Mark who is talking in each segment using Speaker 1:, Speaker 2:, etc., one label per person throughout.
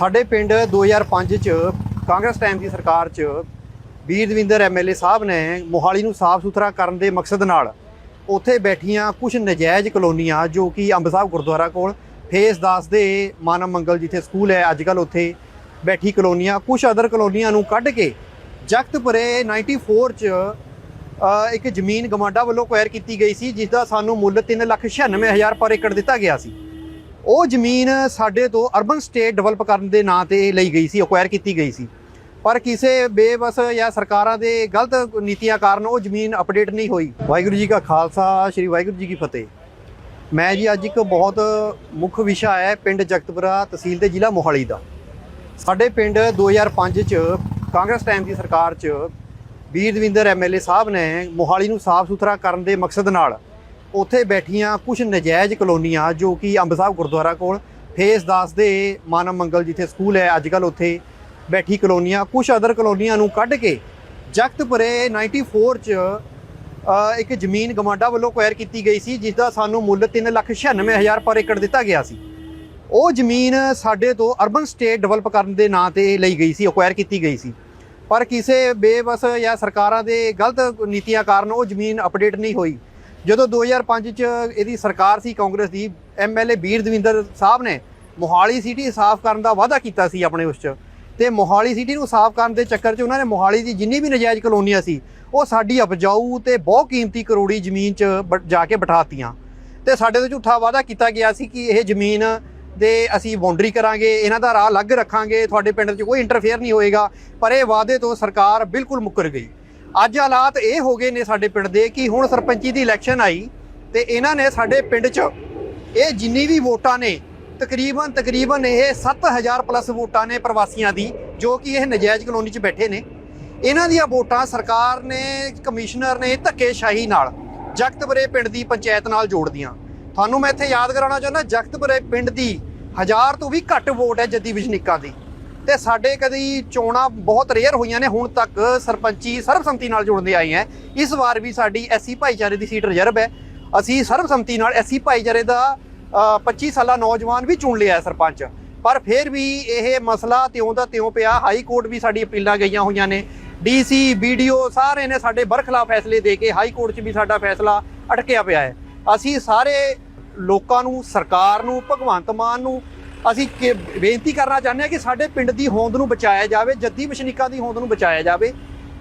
Speaker 1: ਸਾਡੇ ਪਿੰਡ 2005 ਚ ਕਾਂਗਰਸ ਟਾਈਮ ਦੀ ਸਰਕਾਰ ਚ ਵੀਰ ਦਵਿੰਦਰ ਐਮਐਲਏ ਸਾਹਿਬ ਨੇ ਮੋਹਾਲੀ ਨੂੰ ਸਾਫ਼ ਸੁਥਰਾ ਕਰਨ ਦੇ ਮਕਸਦ ਨਾਲ ਉੱਥੇ ਬੈਠੀਆਂ ਕੁਝ ਨਜਾਇਜ਼ ਕਲੋਨੀਆਂ ਜੋ ਕਿ ਅੰਬ ਸਾਹਿਬ ਗੁਰਦੁਆਰਾ ਕੋਲ, ਫੇਸ 10 ਦੇ ਮਾਨਵ ਮੰਗਲ ਜਿੱਥੇ ਸਕੂਲ ਹੈ ਅੱਜ ਕੱਲ ਉੱਥੇ ਬੈਠੀ ਕਲੋਨੀਆਂ ਕੁਝ ਅਦਰ ਕਲੋਨੀਆਂ ਨੂੰ ਕੱਢ ਕੇ ਜਗਤਪੁਰੇ 94 ਚ ਇੱਕ ਜ਼ਮੀਨ ਗਮਾਡਾ ਵੱਲੋਂ ਕੁਐਰ ਕੀਤੀ ਗਈ ਸੀ ਜਿਸ ਦਾ ਸਾਨੂੰ ਮੁੱਲ 396000 ਪਰ ਏਕੜ ਦਿੱਤਾ ਗਿਆ ਸੀ। ਉਹ ਜ਼ਮੀਨ ਸਾਡੇ ਤੋਂ ਅਰਬਨ ਸਟੇਟ ਡਿਵੈਲਪ ਕਰਨ ਦੇ ਨਾਂ ਤੇ ਲਈ ਗਈ ਸੀ ਅਕਵਾਇਰ ਕੀਤੀ ਗਈ ਸੀ। ਪਰ ਕਿਸੇ ਬੇਵਸ ਜਾਂ ਸਰਕਾਰਾਂ ਦੇ ਗਲਤ ਨੀਤੀਆਂ ਕਾਰਨ ਉਹ ਜ਼ਮੀਨ ਅਪਡੇਟ ਨਹੀਂ ਹੋਈ। ਵਾਹਿਗੁਰੂ ਜੀ ਕਾ ਖਾਲਸਾ, ਸ੍ਰੀ ਵਾਹਿਗੁਰੂ ਜੀ ਕੀ ਫਤਿਹ। ਮੈਂ ਜੀ ਅੱਜ ਇੱਕ ਬਹੁਤ ਮੁੱਖ ਵਿਸ਼ਾ ਹੈ, ਪਿੰਡ ਜਗਤਪੁਰਾ ਤਹਿਸੀਲ ਤੇ ਜ਼ਿਲ੍ਹਾ ਮੋਹਾਲੀ ਦਾ। ਸਾਡੇ ਪਿੰਡ 2005 ਚ ਕਾਂਗਰਸ ਟਾਈਮ ਦੀ ਸਰਕਾਰ ਚ ਵੀਰ ਦਵਿੰਦਰ ਐਮਐਲਏ ਸਾਹਿਬ ਨੇ ਮੋਹਾਲੀ ਨੂੰ ਸਾਫ਼ ਸੁਥਰਾ ਕਰਨ ਦੇ ਮਕਸਦ ਨਾਲ ਉੱਥੇ ਬੈਠੀਆਂ ਕੁਝ ਨਜਾਇਜ਼ ਕਲੋਨੀਆਂ ਜੋ ਕਿ ਅੰਬ ਸਾਹਿਬ ਗੁਰਦੁਆਰਾ ਕੋਲ, ਫੇਸ 10 ਦੇ ਮਾਨਵ ਮੰਗਲ ਜਿੱਥੇ ਸਕੂਲ ਹੈ ਅੱਜ ਕੱਲ ਉੱਥੇ ਬੈਠੀ ਕਲੋਨੀਆਂ ਕੁਝ ਅਦਰ ਕਲੋਨੀਆਂ ਨੂੰ ਕੱਢ ਕੇ ਜਗਤਪੁਰੇ 94 ਚ ਇੱਕ ਜ਼ਮੀਨ ਗਮਾਡਾ ਵੱਲੋਂ ਕੁਐਰ ਕੀਤੀ ਗਈ ਸੀ ਜਿਸ ਦਾ ਸਾਨੂੰ ਮੁੱਲ 396000 ਪਰ ਏਕੜ ਦਿੱਤਾ ਗਿਆ ਸੀ। ਉਹ ਜ਼ਮੀਨ ਸਾਡੇ ਤੋਂ ਅਰਬਨ ਸਟੇਟ ਡਿਵੈਲਪ ਕਰਨ ਦੇ ਨਾਂ ਤੇ ਲਈ ਗਈ ਸੀ ਅਕਵਾਇਰ ਕੀਤੀ ਗਈ ਸੀ। ਪਰ ਕਿਸੇ ਬੇਵਸ ਜਾਂ ਸਰਕਾਰਾਂ ਦੇ ਗਲਤ ਨੀਤੀਆਂ ਕਾਰਨ ਉਹ ਜ਼ਮੀਨ ਅਪਡੇਟ ਨਹੀਂ ਹੋਈ। ਜਦੋਂ 2005 ਚ ਇਹਦੀ ਸਰਕਾਰ ਸੀ ਕਾਂਗਰਸ ਦੀ ਐਮਐਲਏ ਵੀਰ ਦਵਿੰਦਰ ਸਾਹਿਬ ਨੇ ਮੋਹਾਲੀ ਸਿਟੀ ਸਾਫ਼ ਕਰਨ ਦਾ ਵਾਅਦਾ ਕੀਤਾ ਸੀ ਆਪਣੇ ਉਸ ਚ। ਤੇ ਮੋਹਾਲੀ ਸਿਟੀ ਨੂੰ ਸਾਫ਼ ਕਰਨ ਦੇ ਚੱਕਰ 'ਚ ਉਹਨਾਂ ਨੇ ਮੋਹਾਲੀ ਦੀ ਜਿੰਨੀ ਵੀ ਨਜਾਇਜ਼ ਕਲੋਨੀਆਂ ਸੀ, ਉਹ ਸਾਡੀ ਉਪਜਾਊ ਤੇ ਬਹੁਤ ਕੀਮਤੀ ਕਰੋੜੀ ਜ਼ਮੀਨ 'ਚ ਬ- ਜਾ ਕੇ ਬਿਠਾਤੀਆਂ। ਤੇ ਸਾਡੇ ਤੋਂ ਝੂਠਾ ਵਾਅਦਾ ਕੀਤਾ ਗਿਆ ਸੀ ਕਿ ਇਹ ਜ਼ਮੀਨ ਦੇ ਅਸੀਂ ਬਾਉਂਡਰੀ ਕਰਾਂਗੇ, ਇਹਨਾਂ ਦਾ ਰਾਹ ਅਲੱਗ ਰੱਖਾਂਗੇ, ਤੁਹਾਡੇ ਪਿੰਡ 'ਚ ਕੋਈ ਇੰਟਰਫੇਅਰ ਨਹੀਂ ਹੋਏਗਾ, ਪਰ ਇਹ ਵਾਅਦੇ ਤੋਂ ਸਰਕਾਰ ਬਿਲਕੁਲ ਮੁੱਕਰ ਗਈ। ਅੱਜ ਹਾਲਾਤ ਇਹ ਹੋ ਗਏ ਨੇ ਸਾਡੇ ਪਿੰਡ ਦੇ ਕਿ ਹੁਣ ਸਰਪੰਚੀ ਦੀ ਇਲੈਕਸ਼ਨ ਆਈ ਤੇ ਇਹਨਾਂ ਨੇ ਸਾਡੇ ਪਿੰਡ 'ਚ ਇਹ ਜਿੰਨੀ ਵੀ ਵੋਟਾਂ ਨੇ, ਤਕਰੀਬਨ ਤਕਰੀਬਨ ਇਹ 7000 ਪਲੱਸ ਵੋਟਾਂ ਨੇ ਪ੍ਰਵਾਸੀਆਂ ਦੀ, ਜੋ ਕਿ ਇਹ ਨਜਾਇਜ਼ ਕਲੋਨੀ 'ਚ ਬੈਠੇ ਨੇ। ਇਹਨਾਂ ਦੀਆਂ ਵੋਟਾਂ ਸਰਕਾਰ ਨੇ, ਕਮਿਸ਼ਨਰ ਨੇ ਧੱਕੇਸ਼ਾਹੀ ਨਾਲ ਜਗਤਪੁਰੇ ਪਿੰਡ ਦੀ ਪੰਚਾਇਤ ਨਾਲ ਜੋੜਦੀਆਂ। ਤੁਹਾਨੂੰ ਮੈਂ ਇੱਥੇ ਯਾਦ ਕਰਾਉਣਾ ਚਾਹੁੰਦਾ, ਜਗਤਪੁਰੇ ਪਿੰਡ ਦੀ ਹਜ਼ਾਰ ਤੋਂ ਵੀ ਘੱਟ ਵੋਟ ਹੈ ਜੱਦੀ ਵਜਨੀਕਾਂ ਦੀ। ਤੇ ਸਾਡੇ ਕਦੀ ਚੋਣਾਂ ਬਹੁਤ ਰੇਅਰ ਹੋਈਆਂ ਨੇ ਹੁਣ ਤੱਕ ਸਰਪੰਚੀ ਸਰਬਸੰਮਤੀ ਨਾਲ ਜੁੜਦੇ ਆਏ ਹੈ। ਇਸ ਵਾਰ ਵੀ ਸਾਡੀ ਐਸੀ ਭਾਈਚਾਰੇ ਦੀ ਸੀਟ ਰਿਜ਼ਰਵ ਹੈ। ਅਸੀਂ ਸਰਬਸੰਮਤੀ ਨਾਲ ਐਸੀ ਭਾਈਚਾਰੇ ਦਾ ਅ, 25 ਸਾਲਾ ਨੌਜਵਾਨ ਵੀ ਚੁਣ ਲਿਆ ਸਰਪੰਚ। ਪਰ ਫਿਰ ਵੀ ਇਹ ਮਸਲਾ ਤਿਉਂ ਦਾ ਤਿਉਂ ਪਿਆ ਹਾਈ ਕੋਰਟ ਵੀ ਸਾਡੀ ਅਪੀਲਾਂ ਗਈਆਂ ਹੋਈਆਂ ਨੇ। ਡੀਸੀ ਵੀਡੀਓ ਸਾਰੇ ਨੇ ਸਾਡੇ ਬਰਖਲਾਫ ਫੈਸਲੇ ਦੇ ਕੇ ਹਾਈ ਕੋਰਟ 'ਚ ਵੀ ਸਾਡਾ ਫੈਸਲਾ ਅਟਕਿਆ ਪਿਆ ਹੈ। ਅਸੀਂ ਸਾਰੇ ਲੋਕਾਂ ਨੂੰ ਸਰਕਾਰ ਨੂੰ ਭਗਵੰਤ ਮਾਨ ਨੂੰ ਅਸੀਂ ਕਿ- ਬੇਨਤੀ ਕਰਨਾ ਚਾਹੁੰਦੇ ਹਾਂ ਕਿ ਸਾਡੇ ਪਿੰਡ ਦੀ ਹੋਂਦ ਨੂੰ ਬਚਾਇਆ ਜਾਵੇ, ਜੱਦੀ ਵਸਨੀਕਾਂ ਦੀ ਹੋਂਦ ਨੂੰ ਬਚਾਇਆ ਜਾਵੇ।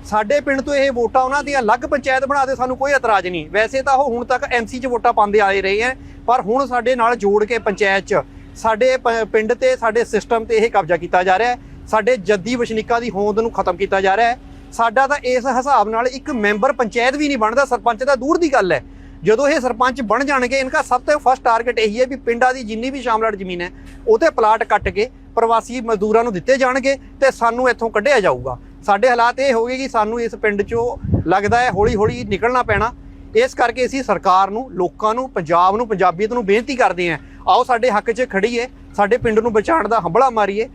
Speaker 1: ਸਾਡੇ ਪਿੰਡ ਤੋਂ ਇਹ ਵੋਟਾਂ ਉਹਨਾਂ ਦੀਆਂ ਅਲੱਗ ਪੰਚਾਇਤ ਬਣਾ ਦੇ, ਸਾਨੂੰ ਕੋਈ ਇਤਰਾਜ਼ ਨਹੀਂ। ਵੈਸੇ ਤਾਂ ਉਹ ਹੁਣ ਤੱਕ ਐਮਸੀ 'ਚ ਵੋਟਾਂ ਪਾਉਂਦੇ ਆਏ ਰਹੇ ਹੈ, ਪਰ ਹੁਣ ਸਾਡੇ ਨਾਲ ਜੋੜ ਕੇ ਪੰਚਾਇਤ 'ਚ ਸਾਡੇ ਪ- ਪਿੰਡ ਤੇ, ਸਾਡੇ ਸਿਸਟਮ ਤੇ ਇਹ ਕਬਜ਼ਾ ਕੀਤਾ ਜਾ ਰਿਹਾ ਹੈ। ਸਾਡੇ ਜੱਦੀ ਵਸਨੀਕਾਂ ਦੀ ਹੋਂਦ ਨੂੰ ਖਤਮ ਕੀਤਾ ਜਾ ਰਿਹਾ ਹੈ। ਸਾਡਾ ਤਾਂ ਇਸ ਹਿਸਾਬ ਨਾਲ ਇੱਕ ਮੈਂਬਰ ਪੰਚਾਇਤ ਵੀ ਨਹੀਂ ਬਣਦਾ, ਸਰਪੰਚ ਤਾਂ ਦੂਰ ਦੀ ਗੱਲ ਹੈ। ਜਦੋਂ ਇਹ ਸਰਪੰਚ ਬਣ ਜਾਣਗੇ, ਇਨਕਾ ਸਭ ਤੋਂ ਫਸਟ ਟਾਰਗੇਟ ਇਹੀ ਹੈ ਵੀ ਪਿੰਡਾਂ ਦੀ ਜਿੰਨੀ ਵੀ ਸ਼ਾਮਲਾਟ ਜ਼ਮੀਨ ਹੈ ਉਹਤੇ ਪਲਾਟ ਕੱਟ ਕੇ ਪ੍ਰਵਾਸੀ ਮਜ਼ਦੂਰਾਂ ਨੂੰ ਦਿੱਤੇ ਜਾਣਗੇ ਤੇ ਸਾਨੂੰ ਇੱਥੋਂ ਕੱਢਿਆ ਜਾਊਗਾ। ਸਾਡੇ ਹਾਲਾਤ ਇਹ ਹੋ ਗਏ ਕਿ ਸਾਨੂੰ ਇਸ ਪਿੰਡ ਚੋਂ ਲੱਗਦਾ ਹੈ ਹੌਲੀ ਹੌਲੀ ਨਿਕਲਣਾ ਪੈਣਾ। ਇਸ ਕਰਕੇ ਅਸੀਂ ਸਰਕਾਰ ਨੂੰ, ਲੋਕਾਂ ਨੂੰ, ਪੰਜਾਬ ਨੂੰ, ਪੰਜਾਬੀਅਤ ਨੂੰ ਬੇਨਤੀ ਕਰਦੇ ਹਾਂ, ਆਓ ਸਾਡੇ ਹੱਕ 'ਚ ਖੜੀਏ ਸਾਡੇ ਪਿੰਡ ਨੂੰ ਬਚਾਉਣ ਦਾ ਹੰਬਲਾ ਮਾਰੀਏ।